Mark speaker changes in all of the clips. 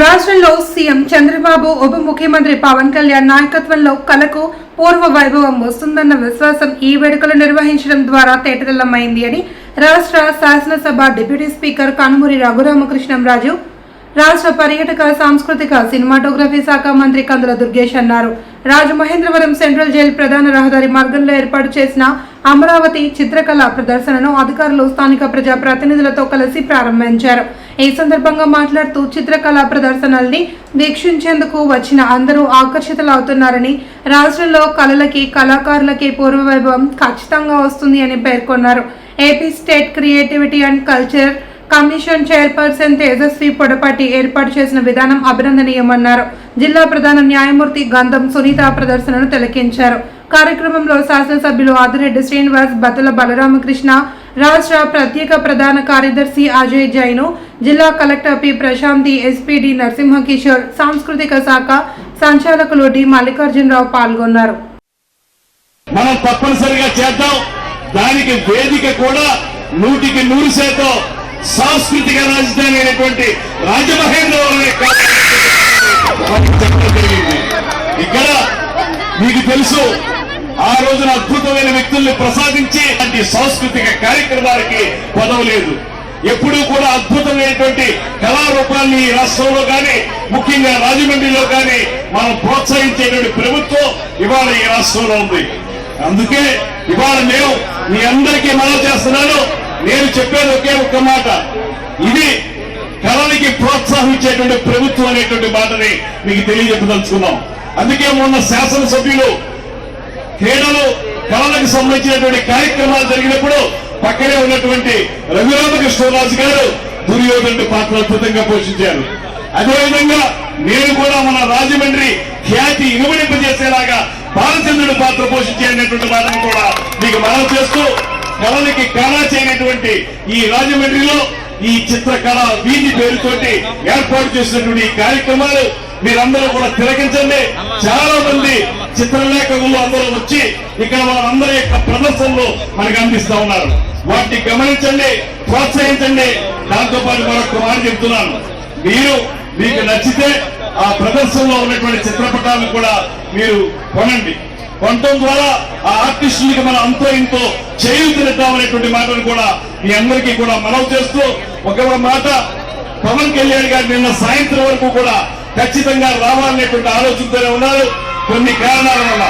Speaker 1: రాష్ట్రంలో సీఎం చంద్రబాబు ఉప ముఖ్యమంత్రి పవన్ కళ్యాణ్ నాయకత్వంలో కళకు పూర్వ వైభవం వస్తుందన్న విశ్వాసం ఈ వేడుకలు నిర్వహించడం ద్వారా తేటతెల్లమైంది అని రాష్ట్ర శాసనసభ డిప్యూటీ స్పీకర్ కనుమూరి రఘురామకృష్ణంరాజు రాష్ట్ర పర్యాటక సాంస్కృతిక సినిమాటోగ్రఫీ శాఖ మంత్రి కందుల దుర్గేష్ అన్నారు. రాజమహేంద్రవరం సెంట్రల్ జైలు ప్రధాన రహదారి మార్గంలో ఏర్పాటు చేసిన అమరావతి చిత్రకళ ప్రదర్శనను అధికారులు స్థానిక ప్రజా ప్రతినిధులతో కలిసి ప్రారంభించారు. ఈ సందర్భంగా మాట్లాడుతూ చిత్రకళా ప్రదర్శనల్ని వీక్షించేందుకు వచ్చిన అందరూ ఆకర్షితులవుతున్నారని రాష్ట్రంలో కళలకి కళాకారులకి పూర్వవైభవం ఖచ్చితంగా వస్తుంది అని పేర్కొన్నారు. AP state creativity and culture commission chairperson Tejaswi Podapati ఏర్పాటు చేసిన విధానం అభినందనీయమన్నారు. జిల్లా ప్రధాన న్యాయమూర్తి గంధం సునీత ప్రదర్శనను తిలకించారు. కార్యక్రమంలో శాసనసభ్యులు ఆదిరెడ్డి శ్రీనివాస్ బతుల బలరామకృష్ణ రాష్ట్ర ప్రత్యేక ప్రధాన కార్యదర్శి అజయ్ జైను జిల్లా collector P Prashanti SPD Narasimhakishore సాంస్కృతిక శాఖ సంచాలకులు డి మల్లికార్జునరావు పాల్గొన్నారు.
Speaker 2: మనం తప్పనిసరిగా చేద్దాం. దానికి వేదిక కూడా నూటికి నూరు శాతం సాంస్కృతిక రాజధాని అయినటువంటి రాజమహేంద్రవరం చెప్పడం జరిగింది ఇక్కడ మీకు తెలుసు ఆ రోజున అద్భుతమైన వ్యక్తుల్ని ప్రసాదించి అలాంటి సాంస్కృతిక కార్యక్రమాలకి పదవలేదు లేదు. ఎప్పుడూ కూడా అద్భుతమైనటువంటి కళారూపాన్ని ఈ రాష్ట్రంలో కానీ ముఖ్యంగా రాజమండ్రిలో కానీ మనం ప్రోత్సహించేటువంటి ప్రభుత్వం ఇవాళ ఈ రాష్ట్రంలో ఉంది. అందుకే ఇవాళ మేము మీ అందరికీ మనం చేస్తున్నాను. నేను చెప్పేది ఒకే ఒక్క మాట. ఇది కళలకి ప్రోత్సహించేటువంటి ప్రభుత్వం అనేటువంటి మాటని మీకు తెలియజెప్పదలుచుకున్నాం. అందుకే మొన్న శాసనసభ్యులు క్రీడలు కళలకు సంబంధించినటువంటి కార్యక్రమాలు జరిగినప్పుడు పక్కనే ఉన్నటువంటి రఘురామకృష్ణరాజు గారు దుర్యోధనుడి పాత్ర అద్భుతంగా పోషించారు. అదేవిధంగా నేను కూడా మన రాజమండ్రి ఖ్యాతి ఇనుమడింపజేసేలాగా బాలచంద్రుడి పాత్ర పోషించేటువంటి మాటను కూడా మీకు మనం చేస్తూ కళలకి కళా చేయనటువంటి ఈ రాజమండ్రిలో ఈ చిత్రకళ వీధి పేరుతోటి ఏర్పాటు చేసినటువంటి ఈ కార్యక్రమాలు మీరందరూ కూడా తిలకించండి. చాలా మంది చిత్రలేఖకులు అందరూ వచ్చి ఇక్కడ వారందరి యొక్క ప్రదర్శనలు మనకు అందిస్తా ఉన్నారు. వాటిని గమనించండి ప్రోత్సహించండి. దాంతో పాటు మరొక మాట చెప్తున్నాను. మీరు మీకు నచ్చితే ఆ ప్రదర్శనలో ఉన్నటువంటి చిత్రపటాలను కూడా మీరు కొనండి. కొనటం ద్వారా ఆ ఆర్టిస్టులకి మనం అంతో ఇంతో చేయూతనిద్దామనేటువంటి మాటను కూడా మీ అందరికీ కూడా మనవి చేస్తూ ఒక మాట పవన్ కళ్యాణ్ గారు నిన్న సాయంత్రం వరకు కూడా ఖచ్చితంగా రావాలనేటువంటి ఆలోచనతోనే ఉన్నారు. కొన్ని కారణాల వల్ల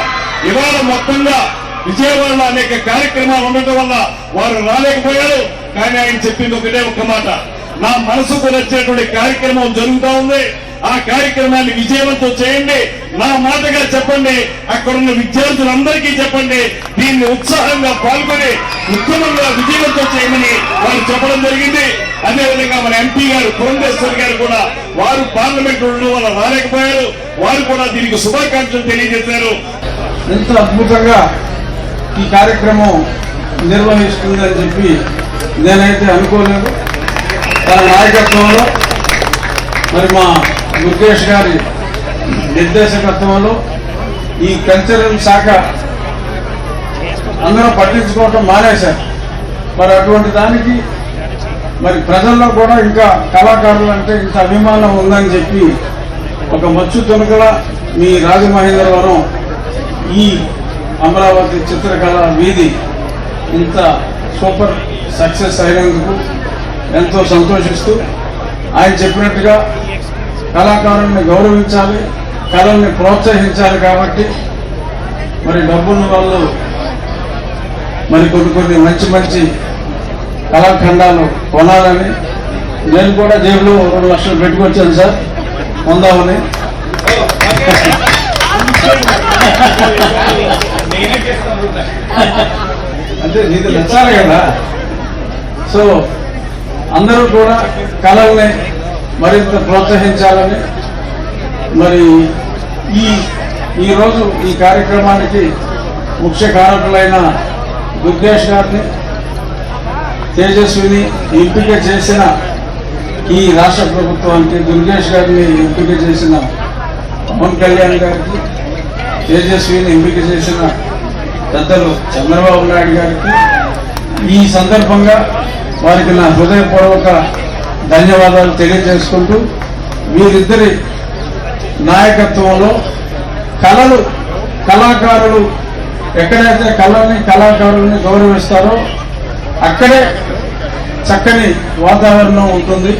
Speaker 2: ఇవాళ మొత్తంగా విజయవాడలో అనేక కార్యక్రమాలు ఉండటం వల్ల వారు రాలేకపోయారు. కానీ ఆయన చెప్పింది ఒకటే ఒక్క మాట. నా మనసుకు నచ్చినటువంటి కార్యక్రమం జరుగుతా ఉంది. ఆ కార్యక్రమాన్ని విజయవంతం చేయండి. నా మాటగా చెప్పండి. అక్కడ ఉన్న విద్యార్థులందరికీ చెప్పండి. దీన్ని ఉత్సాహంగా పాల్గొని ఉత్తమంగా విజయవంతం చేయమని వారు చెప్పడం జరిగింది. అదేవిధంగా మన ఎంపీ గారు పురంధేశ్వర్ గారు కూడా వారు పార్లమెంట్ ఉండడం వల్ల రాలేకపోయారు. వారు కూడా దీనికి శుభాకాంక్షలు తెలియజేశారు.
Speaker 3: ఎంత అద్భుతంగా ఈ కార్యక్రమం నిర్వహిస్తుందని చెప్పి నేనైతే అనుకోలేదు. తన నాయకత్వంలో మరి మా దుర్గేష్ గారి నిర్దేశకత్వంలో ఈ కల్చరల్ శాఖ అందరూ పట్టించుకోవటం మానేశారు. మరి అటువంటి దానికి మరి ప్రజల్లో కూడా ఇంకా కళాకారులు అంటే ఇంత అభిమానం ఉందని చెప్పి ఒక మచ్చు తునకల మీ రాజమహేంద్రవరం ఈ అమరావతి చిత్రకళ వీధి ఇంత సూపర్ సక్సెస్ అయినందుకు ఎంతో సంతోషిస్తూ ఆయన చెప్పినట్టుగా కళాకారుల్ని గౌరవించాలి కళల్ని ప్రోత్సహించాలి కాబట్టి మరి డబ్బున్న వాళ్ళు మరి కొన్ని కొన్ని మంచి మంచి కళాఖండాలు కొనాలని నేను కూడా జేబులో రెండు లక్షలు పెట్టుకొచ్చాను సార్. పొందామని అంటే నీది నచ్చాలి కదా. సో అందరూ కూడా కళల్ని మరింత ప్రోత్సహించాలని మరి ఈ ఈరోజు ఈ కార్యక్రమానికి ముఖ్య కారకులైన దుర్గేష్ గారిని తేజస్విని ఎంపిక చేసిన ఈ రాష్ట్ర ప్రభుత్వానికి దుర్గేష్ గారిని ఎంపిక చేసిన పవన్ కళ్యాణ్ గారికి తేజస్విని ఎంపిక చేసిన పెద్దలు చంద్రబాబు నాయుడు గారికి ఈ సందర్భంగా వారికి నా హృదయపూర్వక ధన్యవాదాలు తెలియజేసుకుంటూ వీరిద్దరి నాయకత్వంలో కళలు కళాకారులు ఎక్కడైతే కళని కళాకారుల్ని గౌరవిస్తారో అక్కడే చక్కని వాతావరణం ఉంటుంది.